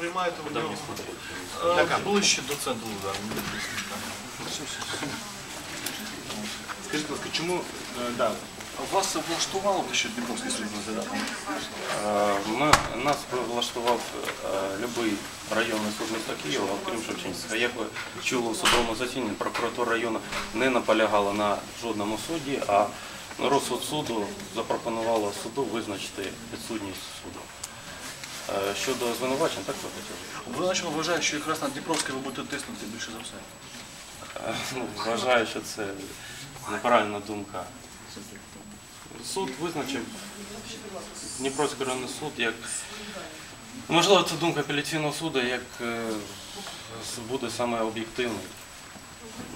приймаєте в нього Так, е, ближче до центру удару. Скажіть, будь ласка, чому е, да, Вас влаштувало би, що Дніпровський суд розглядав? Е, Ми, нас влаштував будь-який районний суд міста Києва, окрім Шевченська. Як ви чули у судовому засіданні, прокуратура району не наполягала на жодному суді, а розсуд суду запропонувало суду визначити підсудність суду. Е, Щодо звинувачень, так ви хотіли? Вважає, що якраз на Дніпровський ви будете тиснути більше за все. Е, ну, Вважаю, що це неправильна думка. Суд визначив Дніпровський районний суд як. Можливо, це думка апеляційного суду, як е, буде саме об'єктивною.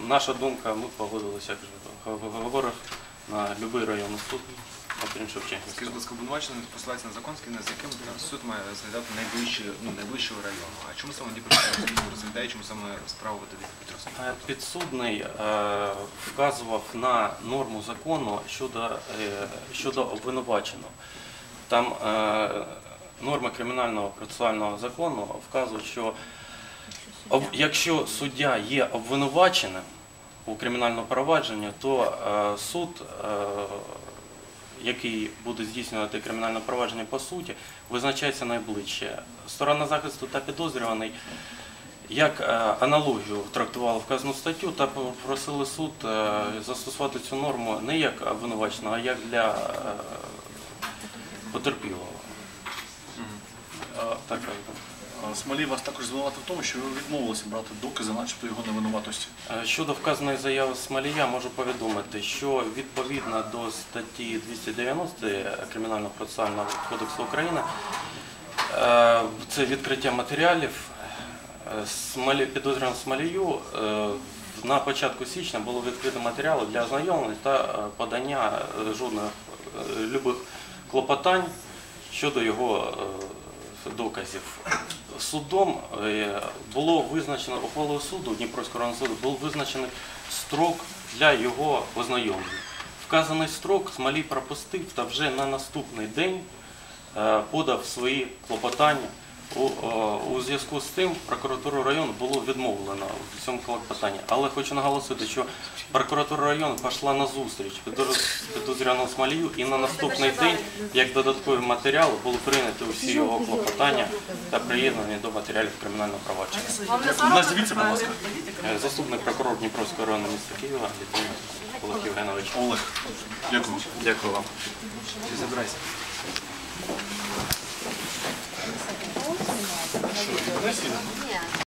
Наша думка, ми погодилися, як говорив, на будь-який районний суд, окрім Шевченківського. скажіть, будь ласка, обвинувачений посилається на закон, згідно з яким суд має розглядати найближче, ну, найближчого району. А чому саме Дніпровський суд розглядає, чому саме справу веде Петровський? Е, Підсудний е, вказував на норму закону щодо, е, щодо обвинуваченого. Там е, норми кримінального процесуального закону вказують, що об- якщо суддя є обвинуваченим у кримінальному провадженні, то е, суд, е, який буде здійснювати кримінальне провадження по суті, визначається найближче. Сторона захисту та підозрюваний як е, аналогію трактували вказану статтю та попросили суд е, застосувати цю норму не як обвинуваченого, а як для е, потерпілого. Е, Так, А Смолій вас також звинуватив в тому, що ви відмовилися брати докази, начебто його невинуватості. Е, Щодо вказаної заяви Смолія, можу повідомити, що відповідно до статті 290 Кримінального процесуального кодексу України е, це відкриття матеріалів. Е, підозрюваному Смолію на початку січня було відкрито матеріали для ознайомлення та подання жодних любих клопотань щодо його доказів. Судом е, було визначено ухвалою суду Дніпровського районного суду був визначений строк для його ознайомлення. Вказаний строк Смолій пропустив та вже на наступний день е, подав свої клопотання. У, е, у зв'язку з тим прокуратуру району було відмовлено в цьому клопотанні. Але хочу наголосити, що прокуратура району пішла на зустріч підозр- підозрюваному Смолію і на наступний день, як додаткові матеріали, було прийнято усі його клопотання та приєднані до матеріалів кримінального провадження. Назвіться, будь ласка. Е, Заступник прокурор Дніпровського району міста Києва Олег Євгенович. Олег. Дякую. Дякую вам. Забирайся. 不信啊